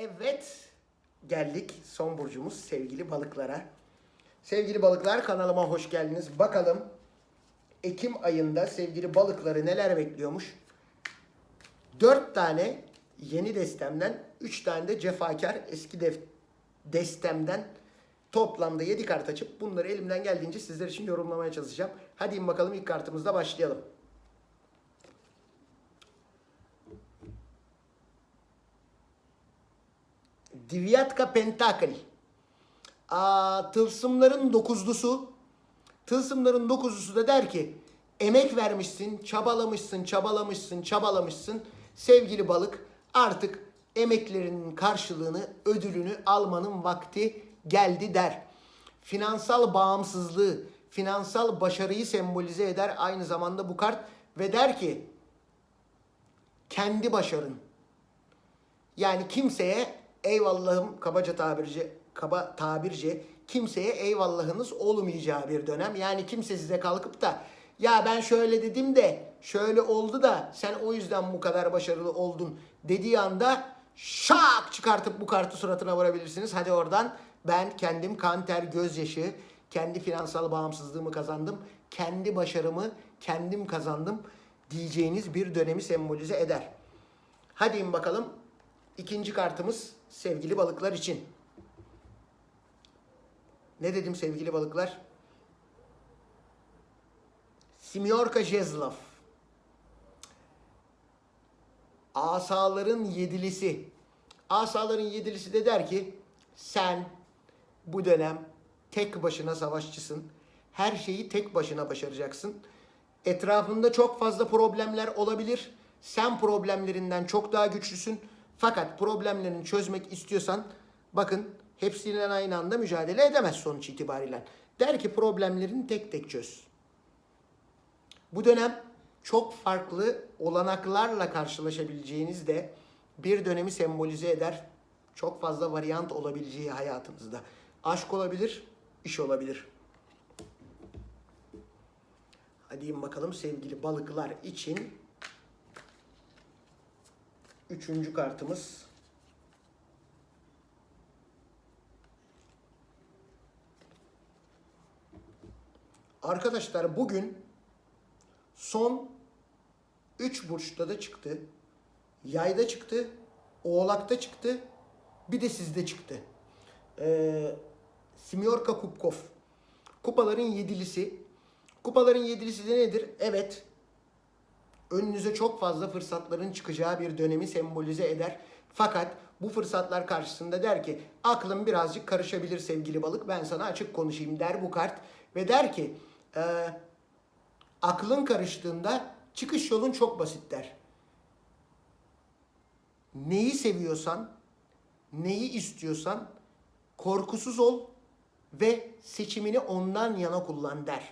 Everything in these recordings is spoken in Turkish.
Evet, geldik son burcumuz sevgili balıklara. Sevgili balıklar kanalıma hoş geldiniz. Bakalım Ekim ayında sevgili balıkları neler bekliyormuş? 4 tane yeni destemden, 3 tane de cefakar eski def- destemden toplamda 7 kart açıp bunları elimden geldiğince sizler için yorumlamaya çalışacağım. Hadi bakalım ilk kartımızla başlayalım. Divyatka Pentacle. Aa, tılsımların dokuzlusu. Tılsımların dokuzlusu da der ki emek vermişsin, çabalamışsın, çabalamışsın, çabalamışsın. Sevgili balık artık emeklerinin karşılığını, ödülünü almanın vakti geldi der. Finansal bağımsızlığı, finansal başarıyı sembolize eder aynı zamanda bu kart ve der ki kendi başarın, yani kimseye eyvallahım kabaca tabirce kaba tabirce kimseye eyvallahınız olmayacağı bir dönem. Yani kimse size kalkıp da ya ben şöyle dedim de şöyle oldu da sen o yüzden bu kadar başarılı oldun dediği anda şak çıkartıp bu kartı suratına vurabilirsiniz. Hadi oradan ben kendim kan ter gözyaşı kendi finansal bağımsızlığımı kazandım. Kendi başarımı kendim kazandım diyeceğiniz bir dönemi sembolize eder. Hadi bakalım. İkinci kartımız sevgili balıklar için. Ne dedim sevgili balıklar? Simyorka Jezlov. Asaların yedilisi. Asaların yedilisi de der ki sen bu dönem tek başına savaşçısın. Her şeyi tek başına başaracaksın. Etrafında çok fazla problemler olabilir. Sen problemlerinden çok daha güçlüsün. Fakat problemlerini çözmek istiyorsan bakın hepsiyle aynı anda mücadele edemez sonuç itibariyle. Der ki problemlerini tek tek çöz. Bu dönem çok farklı olanaklarla karşılaşabileceğiniz de bir dönemi sembolize eder. Çok fazla varyant olabileceği hayatınızda. Aşk olabilir, iş olabilir. Hadi bakalım sevgili balıklar için Üçüncü kartımız. Arkadaşlar bugün son 3 burçta da çıktı. Yayda çıktı. Oğlak'ta çıktı. Bir de sizde çıktı. Ee, Simyorka Kupkov. Kupaların yedilisi. Kupaların yedilisi de nedir? Evet önünüze çok fazla fırsatların çıkacağı bir dönemi sembolize eder. Fakat bu fırsatlar karşısında der ki aklım birazcık karışabilir sevgili balık ben sana açık konuşayım der bu kart. Ve der ki e, aklın karıştığında çıkış yolun çok basit der. Neyi seviyorsan, neyi istiyorsan korkusuz ol ve seçimini ondan yana kullan der.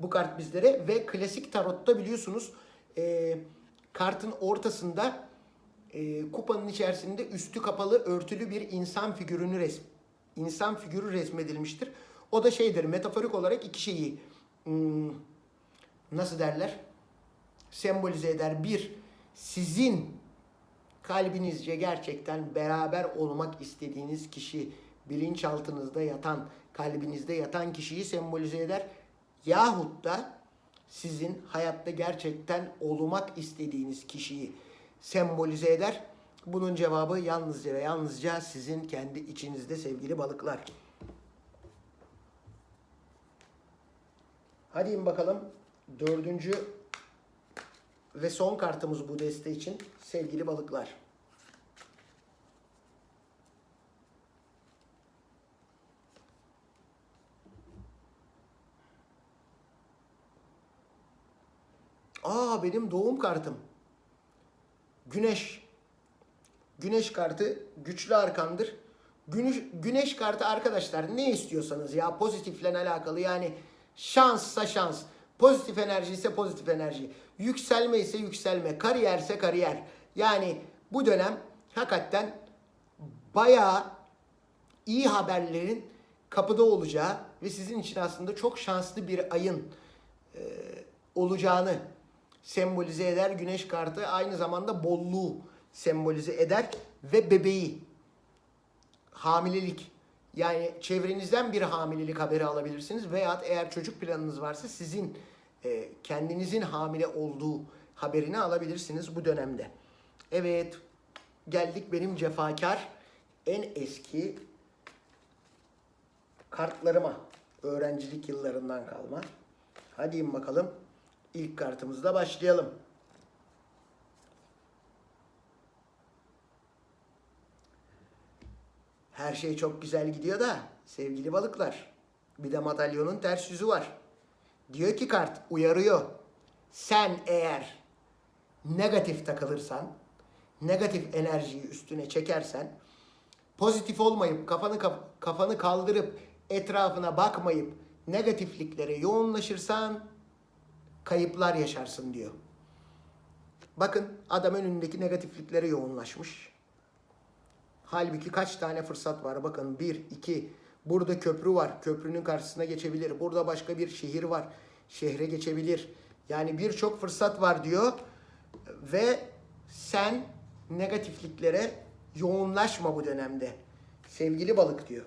Bu kart bizlere ve klasik tarotta biliyorsunuz e, kartın ortasında e, kupanın içerisinde üstü kapalı örtülü bir insan figürünü resm insan figürü resmedilmiştir. O da şeydir metaforik olarak iki şeyi hmm, nasıl derler sembolize eder. Bir sizin kalbinizce gerçekten beraber olmak istediğiniz kişi bilinçaltınızda yatan kalbinizde yatan kişiyi sembolize eder. Yahut da sizin hayatta gerçekten olmak istediğiniz kişiyi sembolize eder. Bunun cevabı yalnızca ve yalnızca sizin kendi içinizde sevgili balıklar. Hadi bakalım. Dördüncü ve son kartımız bu deste için sevgili balıklar. Aa benim doğum kartım. Güneş. Güneş kartı güçlü arkandır. Güneş, güneş kartı arkadaşlar ne istiyorsanız ya pozitifle alakalı yani şanssa şans. Pozitif enerji ise pozitif enerji. Yükselme ise yükselme. Kariyerse kariyer. Yani bu dönem hakikaten bayağı iyi haberlerin kapıda olacağı ve sizin için aslında çok şanslı bir ayın e, olacağını sembolize eder. Güneş kartı aynı zamanda bolluğu sembolize eder ve bebeği hamilelik yani çevrenizden bir hamilelik haberi alabilirsiniz veya eğer çocuk planınız varsa sizin e, kendinizin hamile olduğu haberini alabilirsiniz bu dönemde. Evet geldik benim cefakar en eski kartlarıma. Öğrencilik yıllarından kalma. Hadi bakalım. İlk kartımızla başlayalım. Her şey çok güzel gidiyor da sevgili balıklar. Bir de madalyonun ters yüzü var. Diyor ki kart uyarıyor. Sen eğer negatif takılırsan, negatif enerjiyi üstüne çekersen, pozitif olmayıp kafanı kaf- kafanı kaldırıp etrafına bakmayıp negatifliklere yoğunlaşırsan kayıplar yaşarsın diyor. Bakın adam önündeki negatifliklere yoğunlaşmış. Halbuki kaç tane fırsat var? Bakın bir, iki, burada köprü var. Köprünün karşısına geçebilir. Burada başka bir şehir var. Şehre geçebilir. Yani birçok fırsat var diyor. Ve sen negatifliklere yoğunlaşma bu dönemde. Sevgili balık diyor.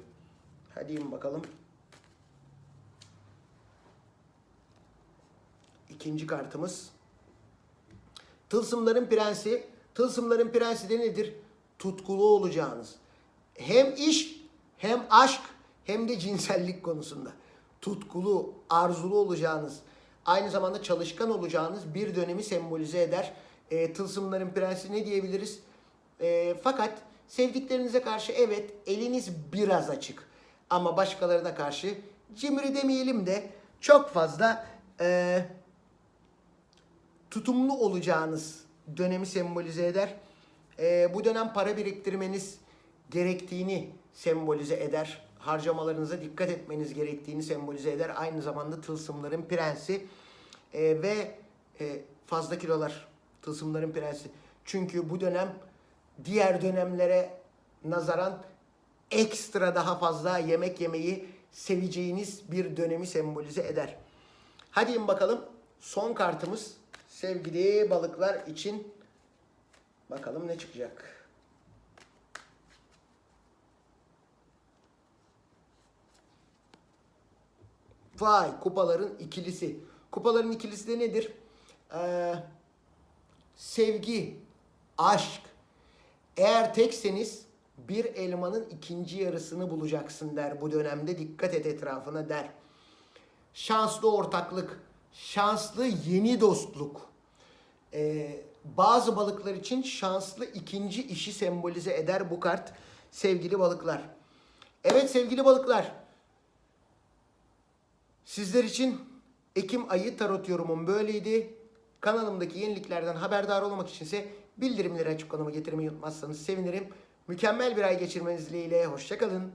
Hadi bakalım. İkinci kartımız. Tılsımların prensi. Tılsımların prensi de nedir? Tutkulu olacağınız. Hem iş hem aşk hem de cinsellik konusunda. Tutkulu, arzulu olacağınız, aynı zamanda çalışkan olacağınız bir dönemi sembolize eder. E, tılsımların prensi ne diyebiliriz? E, fakat sevdiklerinize karşı evet eliniz biraz açık. Ama başkalarına karşı cimri demeyelim de çok fazla e, tutumlu olacağınız dönemi sembolize eder. Ee, bu dönem para biriktirmeniz gerektiğini sembolize eder. Harcamalarınıza dikkat etmeniz gerektiğini sembolize eder. Aynı zamanda tılsımların prensi Ee, ve e, fazla kilolar tılsımların prensi. Çünkü bu dönem diğer dönemlere nazaran ekstra daha fazla yemek yemeyi seveceğiniz bir dönemi sembolize eder. Hadi in bakalım. Son kartımız sevgili balıklar için bakalım ne çıkacak. Vay kupaların ikilisi. Kupaların ikilisi de nedir? Ee, sevgi, aşk. Eğer tekseniz bir elmanın ikinci yarısını bulacaksın der bu dönemde. Dikkat et etrafına der şanslı ortaklık, şanslı yeni dostluk. Ee, bazı balıklar için şanslı ikinci işi sembolize eder bu kart sevgili balıklar. Evet sevgili balıklar. Sizler için Ekim ayı tarot yorumum böyleydi. Kanalımdaki yeniliklerden haberdar olmak içinse bildirimleri açık konuma getirmeyi unutmazsanız sevinirim. Mükemmel bir ay geçirmeniz dileğiyle. Hoşçakalın.